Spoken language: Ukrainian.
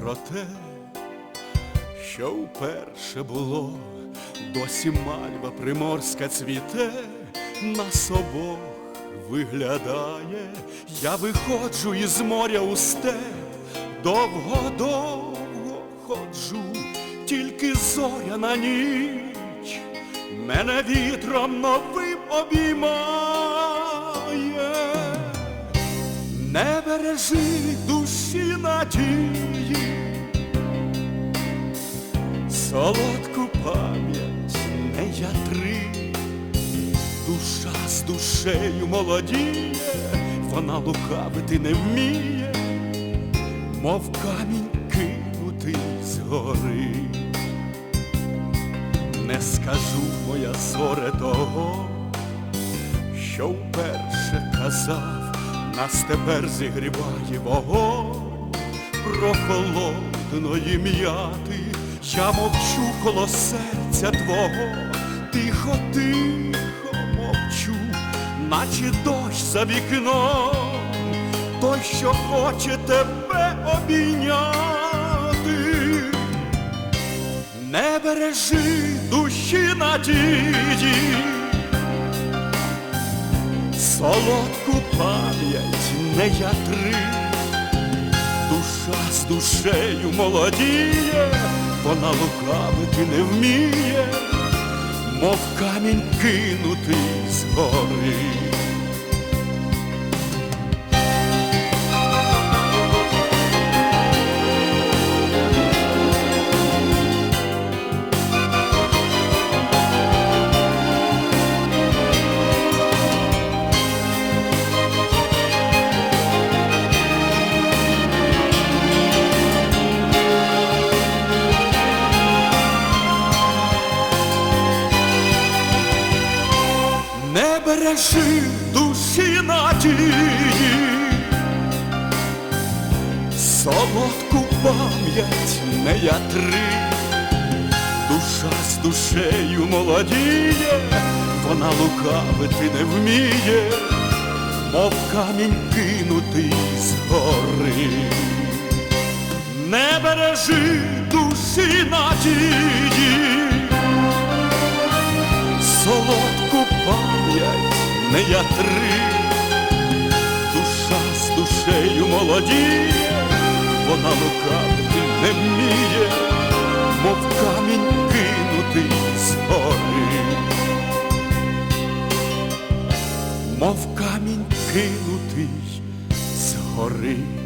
про те, що вперше було, досі мальва приморська цвіте, нас обох виглядає, я виходжу із моря у степ, довго-довго ходжу, тільки зоря на ніч, мене вітром новим обіймає. Не бережи душі надії, солодку пам'ять не ятри, душа з душею молодіє, вона лукавити не вміє, мов камінь кинутий згори. Не скажу моя зоре того, що вперше казав, нас тепер зігріває вогонь. Прохолодної м'яти, я мовчу коло серця твого, тихо, тихо мовчу, наче дощ за вікном, той, що хоче тебе обійняти. Не бережи душі надії, солодку пам'ять не ятри, душа з душею молодіє, вона лукавити не вміє, мов камінь кинутий з Не бережи душі надії, солодку пам'ять не ятри, душа з душею молодіє, вона лукавити не вміє, мов камінь кинутий згори. Не бережи душі надії, пам'ять я три, душа з душею молодіє, вона лукавити не вміє, мов камінь кинутий з гори, мов камінь кинутий згори.